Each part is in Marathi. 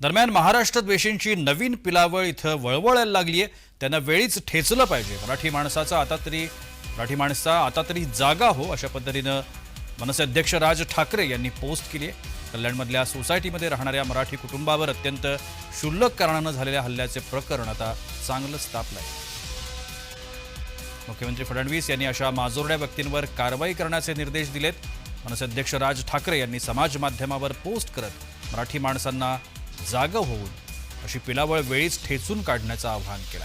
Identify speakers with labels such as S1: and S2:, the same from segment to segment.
S1: दरम्यान महाराष्ट्र द्वेषींची नवीन पिलावळ इथं वळवळायला लागली आहे त्यांना वेळीच ठेचलं पाहिजे. मराठी माणसाचा आता तरी मराठी माणसा आता तरी जागा हो अशा पद्धतीनं मनसे अध्यक्ष राज ठाकरे यांनी पोस्ट केली आहे कल्याणमधल्या सोसायटीमध्ये राहणाऱ्या मराठी कुटुंबावर अत्यंत क्षुल्लक कारणानं झालेल्या हल्ल्याचे प्रकरण आता चांगलंच तापलं आहे मुख्यमंत्री फडणवीस यांनी अशा माजोरड्या व्यक्तींवर कारवाई करण्याचे निर्देश दिलेत. मनसे अध्यक्ष राज ठाकरे यांनी समाज माध्यमावर पोस्ट करत मराठी माणसांना जागं होऊन अशी पिलावळ वेळीच ठेचून काढण्याचं आवाहन केलं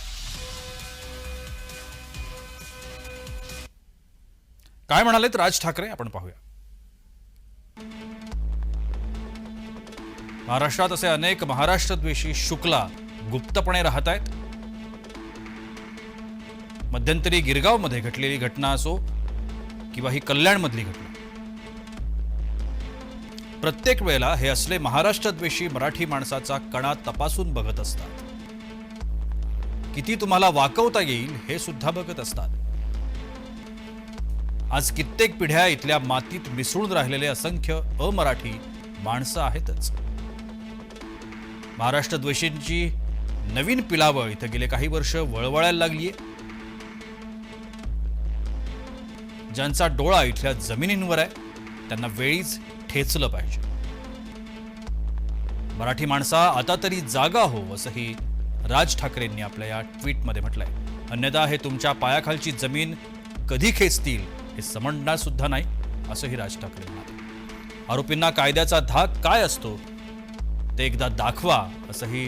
S1: काय म्हणालेत राज ठाकरे? आपण पाहूया. महाराष्ट्रात असे अनेक महाराष्ट्रद्वेषी शुक्ला गुप्तपणे राहत आहेत. मध्यंतरी गिरगावमध्ये घडलेली घटना असो किंवा ही कल्याणमधली घटना प्रत्येक वेळेला हे असले महाराष्ट्रद्वेषी मराठी माणसाचा कणा तपासून बघत असतात. किती तुम्हाला वाकवता येईल हे सुद्धा बघत असतात. आज कित्येक पिढ्या इथल्या मातीत मिसळून राहिलेले असंख्य अमराठी माणसं आहेतच. महाराष्ट्रद्वेषींची नवीन पिलावळ इथं गेले काही वर्ष वळवळायला लागलीय. ज्यांचा डोळा इथल्या जमिनींवर आहे त्यांना वेळीच ठेचलं पाहिजे. मराठी माणसा आता तरी जागा हो असंही राज ठाकरेंनी आपल्या या ट्विटमध्ये म्हटलंय. अन्यथा हे तुमच्या पायाखालची जमीन कधी खेचतील हे समजणार सुद्धा नाही असंही राज ठाकरे म्हणाले. आरोपींना कायद्याचा धाक काय असतो ते एकदा दाखवा असंही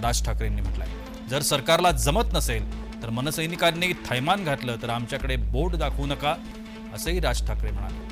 S1: राज ठाकरेंनी म्हटलंय. जर सरकारला जमत नसेल तर मनसैनिकांनी थैमान घातलं तर आमच्याकडे बोट दाखवू नका असंही राज ठाकरे म्हणाले.